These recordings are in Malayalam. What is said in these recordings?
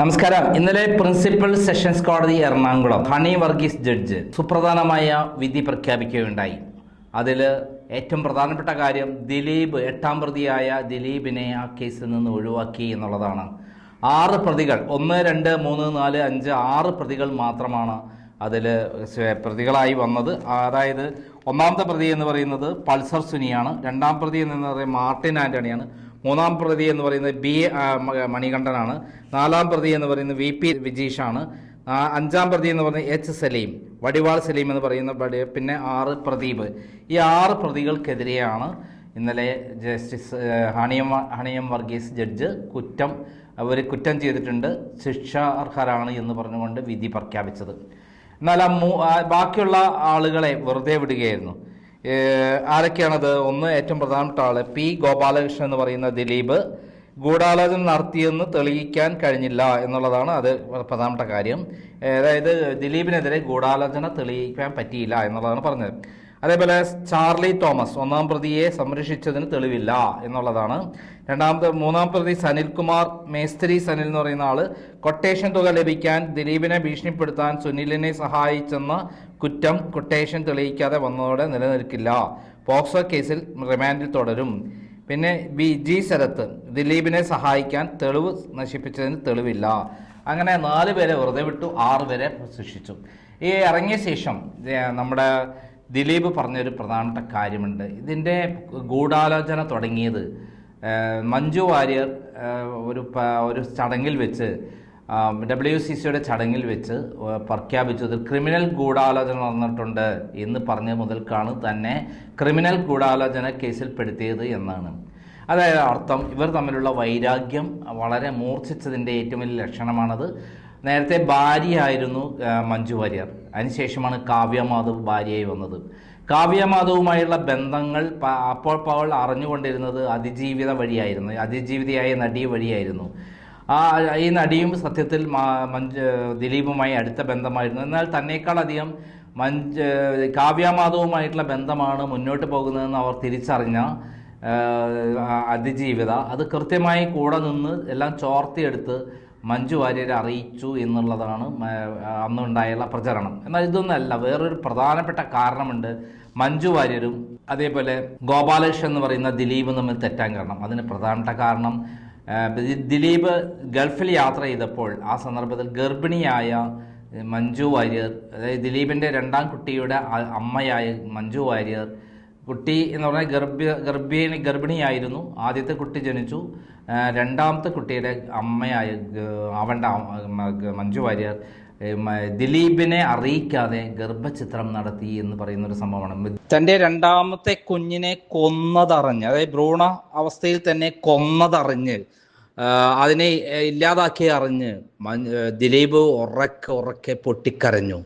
നമസ്കാരം. ഇന്നലെ പ്രിൻസിപ്പൽ സെഷൻസ് കോടതി എറണാകുളം ഹണി വർഗീസ് ജഡ്ജ് സുപ്രധാനമായ വിധി പ്രഖ്യാപിക്കുകയുണ്ടായി. അതിൽ ഏറ്റവും പ്രധാനപ്പെട്ട കാര്യം ദിലീപ് എട്ടാം പ്രതിയായ ദിലീപിനെ ആ കേസിൽ നിന്ന് ഒഴിവാക്കി എന്നുള്ളതാണ്. ആറ് പ്രതികൾ ഒന്ന് രണ്ട് മൂന്ന് നാല് അഞ്ച് ആറ് പ്രതികൾ മാത്രമാണ് അതിൽ പ്രതികളായി വന്നത്. അതായത് ഒന്നാമത്തെ പ്രതി എന്ന് പറയുന്നത് പൾസർ സുനിയാണ്. രണ്ടാം പ്രതി എന്ന് പറയുന്നത് മാർട്ടിൻ ആന്റണിയാണ് മൂന്നാം പ്രതി എന്ന് പറയുന്നത് ബി മണികണ്ഠനാണ്. നാലാം പ്രതി എന്ന് പറയുന്നത് വി പി വിജീഷാണ്. അഞ്ചാം പ്രതി എന്ന് പറയുന്നത് എച്ച് സലീം വടിവാൾ സലീം എന്ന് പറയുന്ന പിന്നെ ആറ് പ്രദീപ്. ഈ ആറ് പ്രതികൾക്കെതിരെയാണ് ഇന്നലെ ജസ്റ്റിസ് ഹണിയം ഹണിയം വർഗീസ് ജഡ്ജ് കുറ്റം അവർ കുറ്റം ചെയ്തിട്ടുണ്ട്. ശിക്ഷ അർഹരാണ് എന്ന് പറഞ്ഞുകൊണ്ട് വിധി പ്രഖ്യാപിച്ചത്. എന്നാൽ ആ ബാക്കിയുള്ള ആളുകളെ വെറുതെ വിടുകയായിരുന്നു. ആരൊക്കെയാണത്? ഒന്ന് ഏറ്റവും പ്രധാനപ്പെട്ട ആൾ പി ഗോപാലകൃഷ്ണൻ എന്ന് പറയുന്ന ദിലീപ്. ഗൂഢാലോചന നടത്തിയെന്ന് തെളിയിക്കാൻ കഴിഞ്ഞില്ല എന്നുള്ളതാണ് അത് പ്രധാനപ്പെട്ട കാര്യം. അതായത് ദിലീപിനെതിരെ ഗൂഢാലോചന തെളിയിക്കാൻ പറ്റിയില്ല എന്നുള്ളതാണ് പറഞ്ഞത്. അതേപോലെ ചാർലി തോമസ് ഒന്നാം പ്രതിയെ സംരക്ഷിച്ചതിന് തെളിവില്ല എന്നുള്ളതാണ്. രണ്ടാമത്തെ മൂന്നാം പ്രതി സനിൽകുമാർ മേസ്ത്രി സനിൽ എന്ന് പറയുന്ന ആൾ കൊട്ടേഷൻ തുക ലഭിക്കാൻ ദിലീപിനെ ഭീഷണിപ്പെടുത്താൻ സുനിലിനെ സഹായിച്ചെന്ന കുറ്റം കൊട്ടേഷൻ തെളിയിക്കാതെ വന്നതോടെ നിലനിൽക്കില്ല. പോക്സോ കേസിൽ റിമാൻഡിൽ തുടരും. പിന്നെ ബി ജി ശരത്ത് ദിലീപിനെ സഹായിക്കാൻ തെളിവ് നശിപ്പിച്ചതിന് തെളിവില്ല. അങ്ങനെ നാല് പേരെ വെറുതെ വിട്ടു ആറ് പേരെ ശിക്ഷിച്ചു ഈ ഇറങ്ങിയ ശേഷം നമ്മുടെ ദിലീപ് പറഞ്ഞൊരു പ്രധാനപ്പെട്ട കാര്യമുണ്ട്. ഇതിന്റെ ഗൂഢാലോചന തുടങ്ങിയത് മഞ്ജു വാര്യർ ഒരു ഒരു ചടങ്ങിൽ വെച്ച് ഡബ്ല്യു സി സിയുടെ ചടങ്ങിൽ വെച്ച് പ്രഖ്യാപിച്ചു പ്രഖ്യാപിച്ചത് ക്രിമിനൽ ഗൂഢാലോചന നടന്നിട്ടുണ്ട് എന്ന് പറഞ്ഞ മുതൽക്കാണ് തന്നെ ക്രിമിനൽ ഗൂഢാലോചന കേസിൽ പെടുത്തിയത് എന്നാണ്. അതായത് അർത്ഥം ഇവർ തമ്മിലുള്ള വൈരാഗ്യം വളരെ മൂർച്ഛിച്ചതിന്റെ ഏറ്റവും വലിയ ലക്ഷണമാണത്. നേരത്തെ ഭാര്യയായിരുന്നു മഞ്ജു വാര്യർ. അതിനുശേഷമാണ് കാവ്യമാധവ് ഭാര്യയായി വന്നത്. കാവ്യമാധവുമായുള്ള ബന്ധങ്ങൾ അപ്പോൾ പവൾ അറിഞ്ഞുകൊണ്ടിരുന്നത് അതിജീവിത വഴിയായിരുന്നു. അതിജീവിതയായ നടി വഴിയായിരുന്നു. ആ ഈ നടിയും സത്യത്തിൽ മഞ്ജു ദിലീപുമായി അടുത്ത ബന്ധമായിരുന്നു. എന്നാൽ തന്നെക്കാളധികം മഞ്ച് കാവ്യമാധവുമായിട്ടുള്ള ബന്ധമാണ് മുന്നോട്ട് പോകുന്നതെന്ന് അവർ തിരിച്ചറിഞ്ഞ അതിജീവിത. അത് കൃത്യമായി കൂടെ നിന്ന് എല്ലാം ചോർത്തിയെടുത്ത് മഞ്ജു വാര്യരെ അറിയിച്ചു എന്നുള്ളതാണ് അന്നുണ്ടായുള്ള പ്രചരണം. എന്നാൽ ഇതൊന്നല്ല വേറൊരു പ്രധാനപ്പെട്ട കാരണമുണ്ട് മഞ്ജു വാര്യരും അതേപോലെ ഗോപാലകൃഷ്ണൻ എന്ന് പറയുന്ന ദിലീപും തമ്മിൽ തെറ്റാൻ കാരണം. അതിന് പ്രധാനപ്പെട്ട കാരണം ദിലീപ് ഗൾഫിൽ യാത്ര ചെയ്തപ്പോൾ ആ സന്ദർഭത്തിൽ ഗർഭിണിയായ മഞ്ജു വാര്യർ അതായത് ദിലീപിന്റെ രണ്ടാം കുട്ടിയുടെ അമ്മയായ മഞ്ജു വാര്യർ കുട്ടി എന്ന് പറഞ്ഞാൽ ഗർഭ ഗർഭിണി ഗർഭിണിയായിരുന്നു. ആദ്യത്തെ കുട്ടി ജനിച്ചു. രണ്ടാമത്തെ കുട്ടിയുടെ അമ്മയായ അവണ്ട മഞ്ജു വാര്യർ ദിലീപിനെ അറിയിക്കാതെ ഗർഭചിത്രം നടത്തി എന്ന് പറയുന്ന ഒരു സംഭവമാണ് തന്റെ രണ്ടാമത്തെ കുഞ്ഞിനെ കൊന്നതറിഞ്ഞ് അതായത് ഭ്രൂണ അവസ്ഥയിൽ തന്നെ കൊന്നതറിഞ്ഞ് അതിനെ ഇല്ലാതാക്കി അറിഞ്ഞ് ദിലീപ് ഉറക്കെ ഉറക്കെ പൊട്ടിക്കരഞ്ഞു.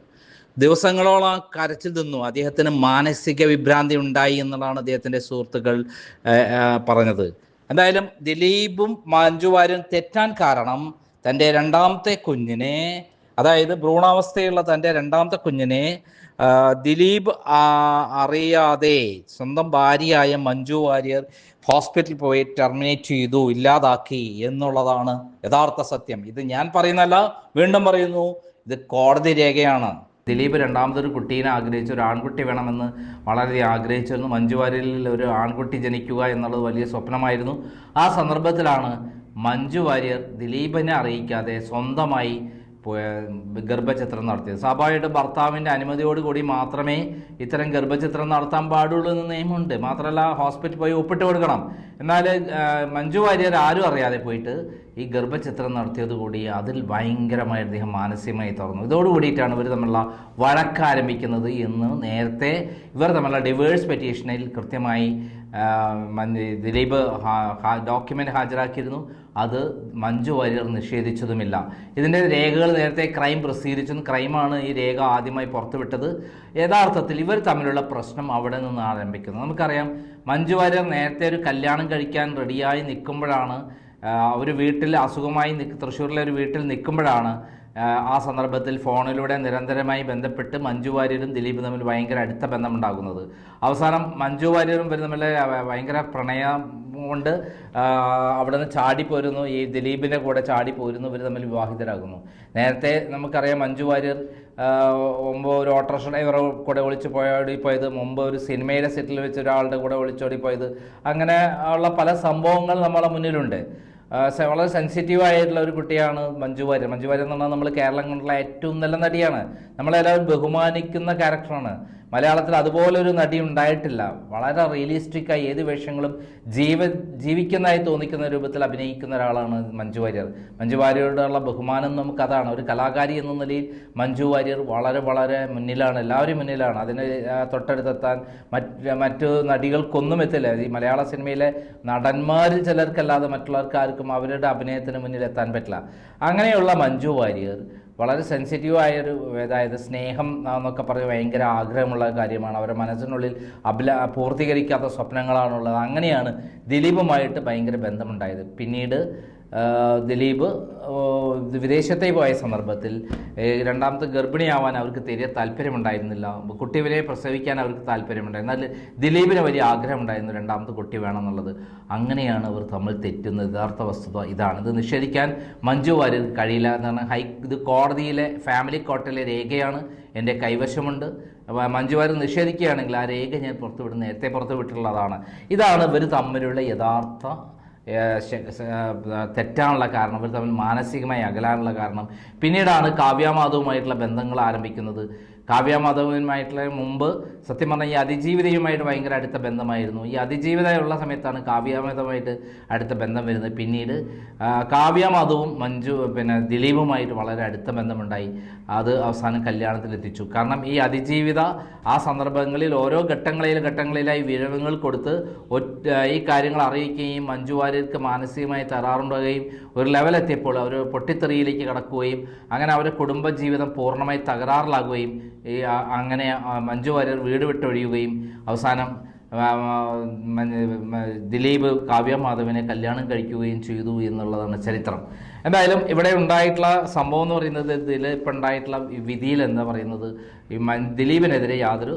ദിവസങ്ങളോളം കരച്ചിൽ നിന്നു. അദ്ദേഹത്തിന് മാനസിക വിഭ്രാന്തി ഉണ്ടായി എന്നുള്ളതാണ് അദ്ദേഹത്തിന്റെ സുഹൃത്തുക്കൾ പറഞ്ഞത്. എന്തായാലും ദിലീപും മഞ്ജു വാര്യരും തെറ്റാൻ കാരണം തന്റെ രണ്ടാമത്തെ കുഞ്ഞിനെ അതായത് ഭ്രൂണാവസ്ഥയുള്ള തന്റെ രണ്ടാമത്തെ കുഞ്ഞിനെ ദിലീപ് അറിയാതെ സ്വന്തം ഭാര്യയായ മഞ്ജു വാര്യർ ഹോസ്പിറ്റലിൽ പോയി ടെർമിനേറ്റ് ചെയ്തു ഇല്ലാതാക്കി എന്നുള്ളതാണ് യഥാർത്ഥ സത്യം. ഇത് ഞാൻ പറയുന്നല്ല വീണ്ടും പറയുന്നു ഇത് കോടതി രേഖയാണ്. ദിലീപ് രണ്ടാമതൊരു കുട്ടീനെ ആഗ്രഹിച്ചു. ഒരു ആൺകുട്ടി വേണമെന്ന് വളരെ ആഗ്രഹിച്ചിരുന്നു. മഞ്ജു വാര്യരിൽ ഒരു ആൺകുട്ടി ജനിക്കുക എന്നുള്ളത് വലിയ സ്വപ്നമായിരുന്നു. ആ സന്ദർഭത്തിലാണ് മഞ്ജു വാര്യർ ദിലീപിനെ അറിയിക്കാതെ സ്വന്തമായി ഗർഭചിത്രം നടത്തിയത്. സ്വാഭാവികമായിട്ട് ഭർത്താവിന്റെ അനുമതിയോടുകൂടി മാത്രമേ ഇത്തരം ഗർഭചിത്രം നടത്താൻ പാടുള്ളൂ എന്ന് നിയമമുണ്ട്. മാത്രമല്ല ഹോസ്പിറ്റലിൽ പോയി ഒപ്പിട്ട് കൊടുക്കണം. എന്നാൽ മഞ്ജു വാര്യർ ആരും അറിയാതെ പോയിട്ട് ഈ ഗർഭചിത്രം നടത്തിയത് കൂടി അതിൽ ഭയങ്കരമായി അദ്ദേഹം മാനസികമായി തുറന്നു ഇതോടുകൂടിയിട്ടാണ് ഇവർ തമ്മിലുള്ള വഴക്ക് ആരംഭിക്കുന്നത് എന്ന് നേരത്തെ ഇവർ തമ്മിലുള്ള ഡിവേഴ്സ് പെറ്റീഷനിൽ കൃത്യമായി ദിലീപ് ഡോക്യുമെന്റ് ഹാജരാക്കിയിരുന്നു. അത് മഞ്ജു വാര്യർ നിഷേധിച്ചതുമില്ല. ഇതിന്റെ രേഖകൾ നേരത്തെ ക്രൈം പ്രസിദ്ധീകരിച്ചു. ക്രൈമാണ് ഈ രേഖ ആദ്യമായി പുറത്തുവിട്ടത്. യഥാർത്ഥത്തിൽ ഇവർ തമ്മിലുള്ള പ്രശ്നം അവിടെ നിന്ന് ആരംഭിക്കുന്നത്. നമുക്കറിയാം മഞ്ജു വാര്യർ നേരത്തെ ഒരു കല്യാണം കഴിക്കാൻ റെഡിയായി നിൽക്കുമ്പോഴാണ് ഒരു വീട്ടിൽ അസുഖമായി തൃശ്ശൂരിലെ ഒരു വീട്ടിൽ നിൽക്കുമ്പോഴാണ് ആ, സന്ദർഭത്തിൽ ഫോണിലൂടെ നിരന്തരമായി ബന്ധപ്പെട്ട് മഞ്ജു വാര്യരും ദിലീപും തമ്മിൽ ഭയങ്കര അടുത്ത ബന്ധമുണ്ടാകുന്നത്. അവസാനം മഞ്ജു വാര്യരും വരും തമ്മിൽ ഭയങ്കര പ്രണയം കൊണ്ട് അവിടെ നിന്ന് ചാടിപ്പോരുന്നു ഈ ദിലീപിന്റെ കൂടെ ചാടിപ്പോരുന്നു ഇവർ തമ്മിൽ വിവാഹിതരാകുന്നു. നേരത്തെ നമുക്കറിയാം മഞ്ജു വാര്യർ മുമ്പ് ഒരു ഓട്ടോറിക്ഷ ഡ്രൈവറെ കൂടെ ഒളിച്ചു പോയോടി പോയത് മുമ്പ് ഒരു സിനിമയിലെ സെറ്റിൽ വെച്ച് ഒരാളുടെ കൂടെ ഒളിച്ചോടി പോയത്. അങ്ങനെ ഉള്ള പല സംഭവങ്ങൾ നമ്മളെ മുന്നിലുണ്ട്. വളരെ സെൻസിറ്റീവ് ആയിട്ടുള്ള ഒരു കുട്ടിയാണ് മഞ്ജു വാര്യർ. മഞ്ജു വാര്യർ എന്ന് പറഞ്ഞാൽ നമ്മൾ കേരളം കൊണ്ടുള്ള ഏറ്റവും നല്ല നടിയാണ്. നമ്മളെല്ലാവരും ബഹുമാനിക്കുന്ന ക്യാരക്ടറാണ് മലയാളത്തിൽ അതുപോലൊരു നടി ഉണ്ടായിട്ടില്ല. വളരെ റിയലിസ്റ്റിക്കായി ഏത് വേഷങ്ങളും ജീവ ജീവിക്കുന്നതായി തോന്നിക്കുന്ന രൂപത്തിൽ അഭിനയിക്കുന്ന ഒരാളാണ് മഞ്ജു വാര്യർ. മഞ്ജു വാര്യരോടുള്ള ബഹുമാനം നമുക്ക് അതാണ്. ഒരു കലാകാരി എന്ന നിലയിൽ മഞ്ജു വാര്യർ വളരെ വളരെ മുന്നിലാണ്. എല്ലാവരും മുന്നിലാണ്. അതിന് തൊട്ടടുത്തെത്താൻ മറ്റ് മറ്റു നടികൾക്കൊന്നും എത്തില്ല. ഈ മലയാള സിനിമയിലെ നടന്മാരിൽ ചിലർക്കല്ലാതെ മറ്റുള്ളവർക്ക് ആർക്കും അവരുടെ അഭിനയത്തിന് മുന്നിൽ എത്താൻ പറ്റില്ല. അങ്ങനെയുള്ള മഞ്ജു വാര്യർ വളരെ സെൻസിറ്റീവ് ആയൊരു അതായത് സ്നേഹം എന്നൊക്കെ പറഞ്ഞ് ഭയങ്കര ആഗ്രഹമുള്ള കാര്യമാണ്. അവരുടെ മനസ്സിനുള്ളിൽ അഭില പൂർത്തീകരിക്കാത്ത സ്വപ്നങ്ങളാണുള്ളത്. അങ്ങനെയാണ് ദിലീപുമായിട്ട് ഭയങ്കര ബന്ധമുണ്ടായത്. പിന്നീട് ദിലീപ് വിദേശത്തെ പോയ സന്ദർഭത്തിൽ രണ്ടാമത്തെ ഗർഭിണിയാവാൻ അവർക്ക് തീരെ താല്പര്യമുണ്ടായിരുന്നില്ല. കുട്ടിയെ പ്രസവിക്കാൻ അവർക്ക് താല്പര്യമുണ്ടായിരുന്നു. എന്നാൽ ദിലീപിന് വലിയ ആഗ്രഹമുണ്ടായിരുന്നു രണ്ടാമത്തെ കുട്ടി വേണമെന്നുള്ളത്. അങ്ങനെയാണ് അവർ തമ്മിൽ തെറ്റുന്നത്. യഥാർത്ഥ വസ്തുത ഇതാണ്. ഇത് നിഷേധിക്കാൻ മഞ്ജു വാര്യർ കഴിയില്ല എന്നാണ്. ഹൈ ഇത് കോടതിയിലെ ഫാമിലി കോർട്ടിലെ രേഖയാണ്. എന്റെ കൈവശമുണ്ട്. മഞ്ജു വാര്യർ നിഷേധിക്കുകയാണെങ്കിൽ ആ രേഖ ഞാൻ പുറത്തുവിടുന്ന നേരത്തെ പുറത്തുവിട്ടുള്ളതാണ് ഇതാണ് ഇവർ തമ്മിലുള്ള യഥാർത്ഥ തെറ്റാനുള്ള കാരണം ഇവർ തമ്മിൽ മാനസികമായി അകലാനുള്ള കാരണം. പിന്നീടാണ് കാവ്യാമാധവുമായിട്ടുള്ള ബന്ധങ്ങൾ ആരംഭിക്കുന്നത്. കാവ്യാമാധവുമായിട്ടുള്ള മുമ്പ് സത്യം പറഞ്ഞാൽ ഈ അതിജീവിതയുമായിട്ട് ഭയങ്കര അടുത്ത ബന്ധമായിരുന്നു. ഈ അതിജീവിതയുള്ള സമയത്താണ് കാവ്യാമാധവുമായിട്ട് അടുത്ത ബന്ധം വരുന്നത്. പിന്നീട് കാവ്യമാധവും മഞ്ജു പിന്നെ ദിലീപുമായിട്ട് വളരെ അടുത്ത ബന്ധമുണ്ടായി. അത് അവസാനം കല്യാണത്തിലെത്തിച്ചു. കാരണം ഈ അതിജീവിത ആ സന്ദർഭങ്ങളിൽ ഓരോ ഘട്ടങ്ങളിൽ ഘട്ടങ്ങളിലായി വിരവങ്ങൾ കൊടുത്ത് ഈ കാര്യങ്ങൾ അറിയിക്കുകയും മഞ്ജു വാര്യർക്ക് മാനസികമായി തകരാറുണ്ടാകുകയും ഒരു ലെവലെത്തിയപ്പോൾ അവർ പൊട്ടിത്തെറിയിലേക്ക് കടക്കുകയും അങ്ങനെ അവരുടെ കുടുംബജീവിതം പൂർണമായി തകരാറിലാകുകയും ഈ അങ്ങനെ മഞ്ജു വാര്യർ വീട് വിട്ടൊഴിയുകയും അവസാനം ദിലീപ് കാവ്യ മാധവനെ കല്യാണം കഴിക്കുകയും ചെയ്തു എന്നുള്ളതാണ് ചരിത്രം. എന്തായാലും ഇവിടെ ഉണ്ടായിട്ടുള്ള സംഭവം എന്ന് പറയുന്നത് ദിലീപ് ഉണ്ടായിട്ടുള്ള വിധിയിൽ എന്താ പറയുന്നത്? ഈ ദിലീപിനെതിരെ യാതൊരു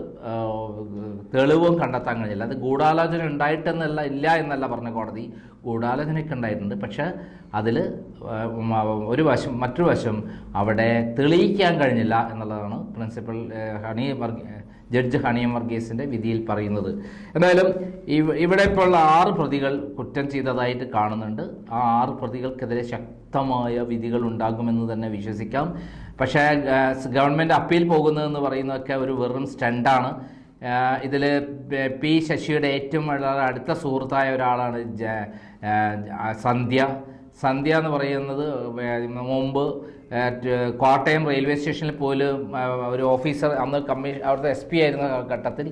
തെളിവും കണ്ടെത്താൻ കഴിഞ്ഞില്ല. അത് ഗൂഢാലോചന ഉണ്ടായിട്ടെന്നല്ല ഇല്ല എന്നല്ല പറഞ്ഞ കോടതി ഗൂഢാലോചനയൊക്കെ ഉണ്ടായിട്ടുണ്ട്. പക്ഷേ അതിൽ ഒരു വശം മറ്റൊരു വശം അവിടെ തെളിയിക്കാൻ കഴിഞ്ഞില്ല എന്നുള്ളതാണ് പ്രിൻസിപ്പൽ ഹണി വർഗീ ജഡ്ജ് ഹണിയം വർഗീസിന്റെ വിധിയിൽ പറയുന്നത്. എന്തായാലും ഇവിടെ ഇപ്പോൾ ആറ് പ്രതികൾ കുറ്റം ചെയ്തതായിട്ട് കാണുന്നുണ്ട്. ആ ആറ് പ്രതികൾക്കെതിരെ ശക്തമായ വിധികൾ ഉണ്ടാകുമെന്ന് തന്നെ വിശ്വസിക്കാം. പക്ഷേ ഗവൺമെന്റ് അപ്പീൽ പോകുന്നതെന്ന് പറയുന്നതൊക്കെ ഒരു വെറും സ്റ്റണ്ടാണ്. ഇതിൽ പി ശശിയുടെ ഏറ്റവും വളരെ അടുത്ത സുഹൃത്തായ ഒരാളാണ് സന്ധ്യ. സന്ധ്യ എന്ന് പറയുന്നത് മുമ്പ് കോട്ടയം റെയിൽവേ സ്റ്റേഷനിൽ പോലും ഒരു ഓഫീസർ അന്ന് കമ്മീഷൻ അവിടുത്തെ എസ് പി ആയിരുന്ന ഘട്ടത്തിൽ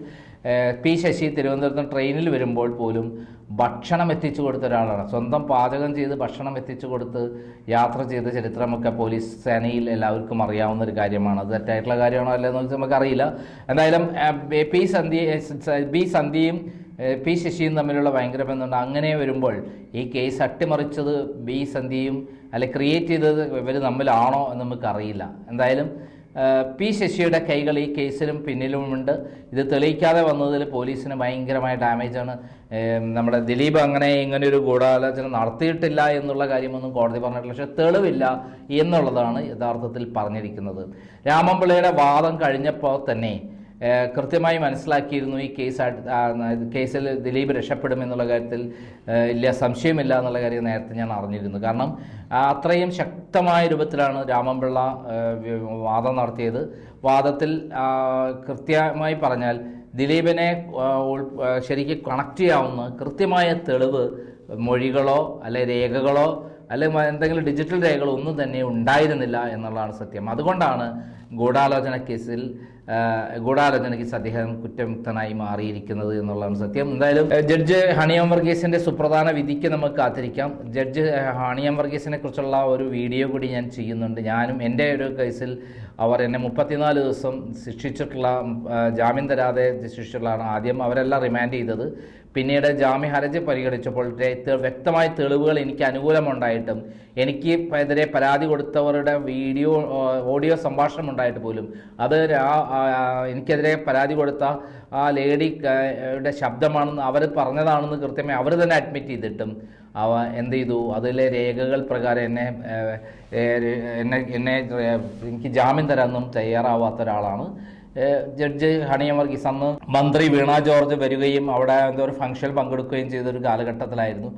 പി ശശി തിരുവനന്തപുരത്ത് ട്രെയിനിൽ വരുമ്പോൾ പോലും ഭക്ഷണം എത്തിച്ചു കൊടുത്ത ഒരാളാണ്. സ്വന്തം പാചകം ചെയ്ത് ഭക്ഷണം എത്തിച്ചു കൊടുത്ത് യാത്ര ചെയ്ത ചരിത്രമൊക്കെ പോലീസ് സേനയിൽ എല്ലാവർക്കും അറിയാവുന്ന ഒരു കാര്യമാണ്. അത് തെറ്റായിട്ടുള്ള കാര്യമാണോ അല്ലെന്ന് വെച്ചാൽ നമുക്കറിയില്ല എന്തായാലും പി സന്ധ്യ ബി സന്ധ്യയും ഏഹ് പി ശശിയും തമ്മിലുള്ള ഭയങ്കര ബന്ധമുണ്ട്. അങ്ങനെ വരുമ്പോൾ ഈ കേസ് അട്ടിമറിച്ചത് ബി സന്ധ്യയും അല്ലെ ക്രിയേറ്റ് ചെയ്തത് ഇവർ തമ്മിലാണോ എന്ന് നമുക്കറിയില്ല. എന്തായാലും പി ശശിയുടെ കൈകൾ ഈ കേസിലും പിന്നിലുമുണ്ട്. ഇത് തെളിയിക്കാതെ വന്നതിൽ പോലീസിന് ഭയങ്കരമായ ഡാമേജാണ്. നമ്മുടെ ദിലീപ് അങ്ങനെ ഇങ്ങനെ ഒരു ഗൂഢാലോചന നടത്തിയിട്ടില്ല എന്നുള്ള കാര്യമൊന്നും കോടതി പറഞ്ഞിട്ടില്ല. പക്ഷേ തെളിവില്ല എന്നുള്ളതാണ് യഥാർത്ഥത്തിൽ പറഞ്ഞിരിക്കുന്നത്. രാമൻപിള്ളയുടെ വാദം കഴിഞ്ഞപ്പോൾ തന്നെ കൃത്യമായി മനസ്സിലാക്കിയിരുന്നു ഈ കേസ് കേസിൽ ദിലീപ് രക്ഷപ്പെടുമെന്നുള്ള കാര്യത്തിൽ ഇല്ല സംശയമില്ല എന്നുള്ള കാര്യം നേരത്തെ ഞാൻ അറിഞ്ഞിരുന്നു. കാരണം അത്രയും ശക്തമായ രൂപത്തിലാണ് രാമൻപിള്ള വാദം നടത്തിയത്. വാദത്തിൽ കൃത്യമായി പറഞ്ഞാൽ ദിലീപിനെ ശരിക്കും കണക്ട് ചെയ്യാവുന്ന കൃത്യമായ തെളിവ് മൊഴികളോ അല്ലെ രേഖകളോ അല്ലെങ്കിൽ എന്തെങ്കിലും ഡിജിറ്റൽ രേഖകളോ ഒന്നും തന്നെ ഉണ്ടായിരുന്നില്ല എന്നുള്ളതാണ് സത്യം. അതുകൊണ്ടാണ് ഗൂഢാലോചന കേസിൽ ആ, ഗൂഢാലോചനയ്ക്ക് അദ്ദേഹം കുറ്റമുക്തനായി മാറിയിരിക്കുന്നത് എന്നുള്ളതാണ് സത്യം. എന്തായാലും ജഡ്ജ് ഹണിയം വർഗീസിന്റെ സുപ്രധാന വിധിക്ക് നമുക്ക് കാത്തിരിക്കാം. ജഡ്ജ് ഹണിയം വർഗീസിനെ കുറിച്ചുള്ള ഒരു വീഡിയോ കൂടി ഞാൻ ചെയ്യുന്നുണ്ട്. ഞാനും എന്റെ ഒരു കേസിൽ അവർ എന്നെ മുപ്പത്തിനാല് ദിവസം ശിക്ഷിച്ചിട്ടുള്ള ജാമ്യം തരാതെ ശിക്ഷിച്ചിട്ടുള്ളതാണ് ആദ്യം അവരെല്ലാം റിമാൻഡ് ചെയ്തത്. പിന്നീട് ജാമ്യ ഹർജി പരിഗണിച്ചപ്പോൾ വ്യക്തമായ തെളിവുകൾ എനിക്ക് അനുകൂലമുണ്ടായിട്ടും എനിക്ക് എതിരെ പരാതി കൊടുത്തവരുടെ വീഡിയോ ഓഡിയോ സംഭാഷണം ഉണ്ടായിട്ട് പോലും. അത് എനിക്കെതിരെ പരാതി കൊടുത്ത ആ ലേഡി യുടെ ശബ്ദമാണെന്ന് അവർ പറഞ്ഞതാണെന്ന് കൃത്യമായി അവർ തന്നെ അഡ്മിറ്റ് ചെയ്തിട്ടും. അവ എന്ത് ചെയ്തു? അതിലെ രേഖകൾ പ്രകാരം എന്നെ എന്നെ എന്നെ എനിക്ക് ജാമ്യം തരാനൊന്നും തയ്യാറാവാത്ത ഒരാളാണ്. ജഡ്ജ് ഹണിയ വർഗീസ് അന്ന് മന്ത്രി വീണ ജോർജ് വരികയും അവിടെ എന്തോ ഒരു ഫംഗ്ഷനിൽ പങ്കെടുക്കുകയും ചെയ്തൊരു കാലഘട്ടത്തിലായിരുന്നു.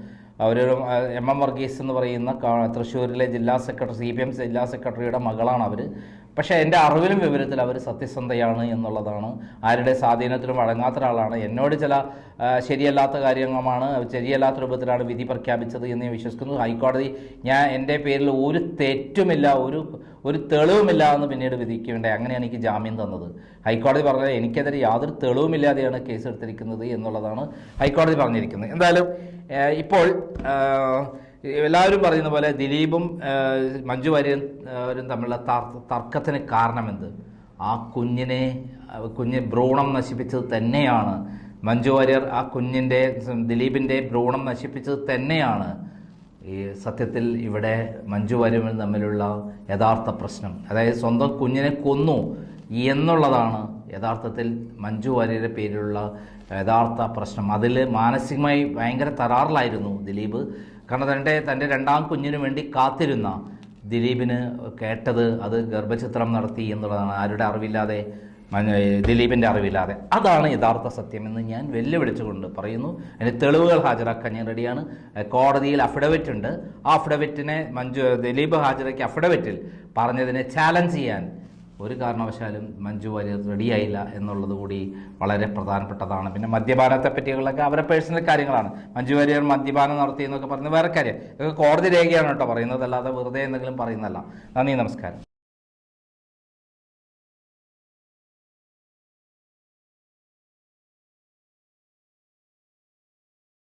അവരൊരു എം എം വർഗീസ് എന്ന് പറയുന്ന തൃശ്ശൂരിലെ ജില്ലാ സെക്രട്ടറി സി പി എം ജില്ലാ സെക്രട്ടറിയുടെ മകളാണ് അവർ പക്ഷേ എന്റെ അറിവിലും വിവരത്തിൽ അവർ സത്യസന്ധയാണ് എന്നുള്ളതാണ്. ആരുടെ സ്വാധീനത്തിലും വഴങ്ങാത്ത ഒരാളാണ്. എന്നോട് ചില ശരിയല്ലാത്ത കാര്യങ്ങളാണ് ശരിയല്ലാത്ത രൂപത്തിലാണ് വിധി പ്രഖ്യാപിച്ചത് എന്ന് ഞാൻ വിശ്വസിക്കുന്നു. ഹൈക്കോടതി ഞാൻ എന്റെ പേരിൽ ഒരു തെറ്റുമില്ല ഒരു ഒരു തെളിവുമില്ല എന്ന് പിന്നീട് വിധിക്കേണ്ടേ. അങ്ങനെയാണ് എനിക്ക് ജാമ്യം തന്നത്. ഹൈക്കോടതി പറഞ്ഞത് എനിക്കെതിരെ യാതൊരു തെളിവുമില്ലാതെയാണ് കേസ് എടുത്തിരിക്കുന്നത് എന്നുള്ളതാണ് ഹൈക്കോടതി പറഞ്ഞിരിക്കുന്നത്. എന്തായാലും ഇപ്പോൾ എല്ലാവരും പറയുന്ന പോലെ ദിലീപും മഞ്ജു വാര്യരും തമ്മിലുള്ള തർ- തർക്കത്തിന് കാരണമെന്ത്? ആ കുഞ്ഞിനെ കുഞ്ഞ് ഭ്രൂണം നശിപ്പിച്ചത് തന്നെയാണ്. മഞ്ജു വാര്യർ ആ കുഞ്ഞിന്റെ ദിലീപിന്റെ ഭ്രൂണം നശിപ്പിച്ചത് തന്നെയാണ്. ഈ സത്യത്തിൽ ഇവിടെ മഞ്ജു വാര്യരും തമ്മിലുള്ള യഥാർത്ഥ പ്രശ്നം. അതായത് സ്വന്തം കുഞ്ഞിനെ കൊന്നു എന്നുള്ളതാണ് യഥാർത്ഥത്തിൽ മഞ്ജു വാര്യരുടെ പേരിലുള്ള യഥാർത്ഥ പ്രശ്നം. അതിൽ മാനസികമായി ഭയങ്കര തറാറിലായിരുന്നു ദിലീപ്. കാരണം തന്റെ തന്റെ രണ്ടാം കുഞ്ഞിനു വേണ്ടി കാത്തിരുന്ന ദിലീപിന് കേട്ടത് അത് ഗർഭചിത്രം നടത്തി എന്നുള്ളതാണ്. ആരുടെ അറിവില്ലാതെ ദിലീപിന്റെ അറിവില്ലാതെ. അതാണ് യഥാർത്ഥ സത്യമെന്ന് ഞാൻ വെല്ലുവിളിച്ചുകൊണ്ട് പറയുന്നു. അതിന് തെളിവുകൾ ഹാജരാക്കാൻ ഞാൻ റെഡിയാണ്. കോടതിയിൽ അഫിഡവിറ്റ് ഉണ്ട്. ആ അഫിഡവിറ്റിനെ മഞ്ജു ദിലീപ് ഹാജരാക്കിയ അഫിഡവിറ്റിൽ പറഞ്ഞതിനെ ചാലഞ്ച് ചെയ്യാൻ ഒരു കാരണവശാലും മഞ്ജു വാര്യർ റെഡിയായില്ല എന്നുള്ളത് കൂടി വളരെ പ്രധാനപ്പെട്ടതാണ്. പിന്നെ മദ്യപാനത്തെ പറ്റിയുള്ളതൊക്കെ അവരുടെ പേഴ്സണൽ കാര്യങ്ങളാണ്. മഞ്ജു വാര്യർ മദ്യപാനം നടത്തി എന്നൊക്കെ പറഞ്ഞ് വേറെ കാര്യം. ഇതൊക്കെ കോടതി രേഖയാണ് കേട്ടോ പറയുന്നത്. അല്ലാതെ വെറുതെ എന്തെങ്കിലും പറയുന്നതല്ല. നന്ദി നമസ്കാരം.